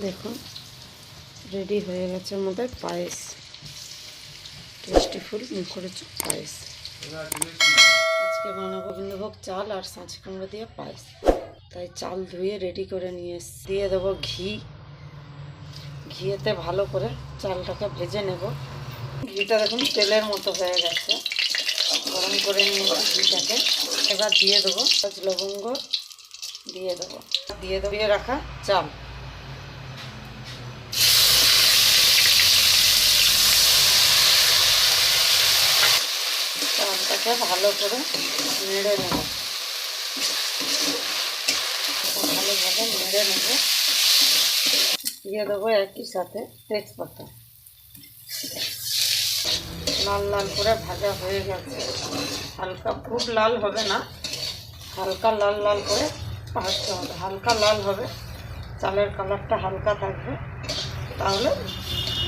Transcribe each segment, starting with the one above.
দেখুন, রেডি হয়ে গেছে আমাদের পায়েস। টেস্টি ফুল মুখরোচক পায়েস। আজকে বানাবো গোবিন্দভোগ চাল আর সাঁচি কুমড়ো দিয়ে পায়েস। তাই চাল ধুয়ে রেডি করে নিয়ে দিয়ে দেবো ঘি। ঘিয়েতে ভালো করে চালটাকে ভেজে নেব। ঘিটা দেখুন তেলের মতো হয়ে গেছে। গরম করে নিয়েছি ঘিটাকে। এবার দিয়ে দেবো লবঙ্গ। দিয়ে দেবো। দিয়ে দেবো রাখা চাল। চালটাকে ভালো করে নেড়ে নেব। ভালোভাবে নেড়ে নেব। দিয়ে দেবো একই সাথে তেজপাতা। লাল লাল করে ভাজা হয়ে গেছে। হালকা খুব লাল হবে না। হালকা লাল লাল করে ভাজতে হবে। হালকা লাল হবে। চালের কালারটা হালকা থাকবে। তাহলে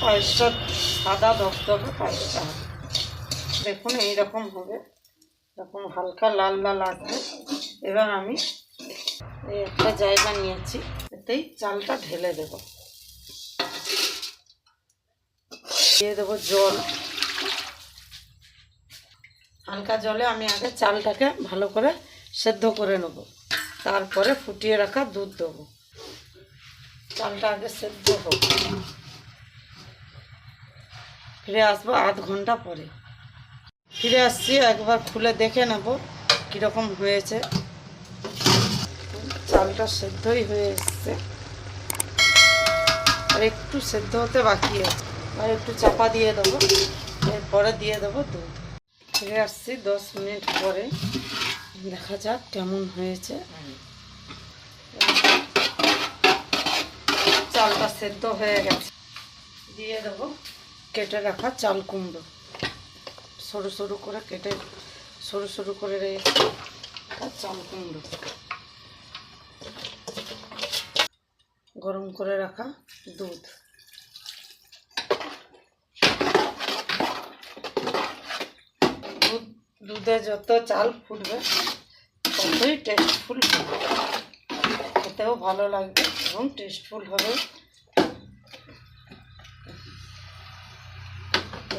পায়েসটা সাদা ধপধপে পায়েসটা হবে। দেখুন, এইরকম হবে। এরকম হালকা লাল লাল আসবে এবার আমি এই একটা জায়গা নিয়েছি, এতেই চালটা ঢেলে দেব। দিয়ে দেবো জল। হালকা জলে আমি আগে চালটাকে ভালো করে সেদ্ধ করে নেব। তারপরে ফুটিয়ে রাখা দুধ দেবো। চালটা আগে সেদ্ধ হোক। ফিরে আসব আধ ঘণ্টা পরে। ফিরে আসছি, একবার খুলে দেখে নেব কীরকম হয়েছে। চালটা সেদ্ধই হয়ে এসছে। আর একটু সেদ্ধ হতে বাকি আছে। আর একটু চাপা দিয়ে দেবো, এরপরে দিয়ে দেবো দুধ। ফিরে আসছি দশ মিনিট পরে। দেখা যাক কেমন হয়েছে। চালটা সেদ্ধ হয়ে গেছে। দিয়ে দেবো কেটে রাখা চাল কুমড়ো। সরু সরু করে কেটে সরু সরু করে চাল কুমড়ো গরম করে রাখা দুধ। দুধ দুধে যত চাল ফুটবে, ততই টেস্টফুল হবে। খেতেও ভালো লাগবে এবং টেস্টফুল হবে।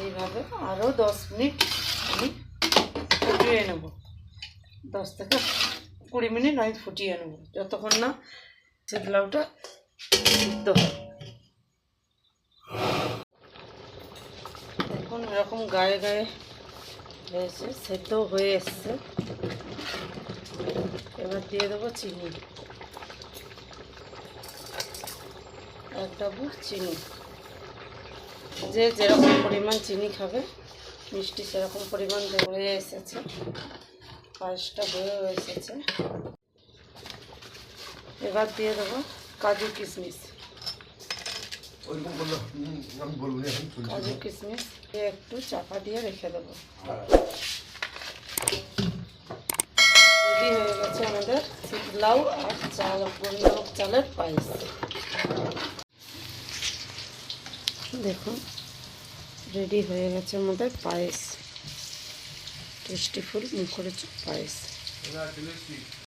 এইভাবে আরও দশ মিনিট আমি ফুটিয়ে নেব। দশ থেকে কুড়ি মিনিট আমি ফুটিয়ে নেব। যতক্ষণ না শীতলাউটা সিদ্ধ হয়। দেখুন, এরকম গায়ে গায়ে হয়েছে, সেদ্ধ হয়ে এসছে। এবার দিয়ে দেবো চিনি। এক ডাবু চিনি। যে যেরকম পরিমাণ চিনি খাবে মিষ্টি সেরকম পরিমাণ হয়ে এসেছে। পায়েসটা হয়েও এসেছে। এবার দিয়ে দেবো কাজু কিশমিশ। কাজু কিশমিশ দিয়ে একটু চাপা দিয়ে রেখে দেবো। রেডি হয়ে গেছে আমাদের শীতলাউ আর চাল চালের পায়েস। দেখুন রেডি হয়ে গেছে আমাদের পায়েস। টেস্টিফুল মুখরোচক পায়েস।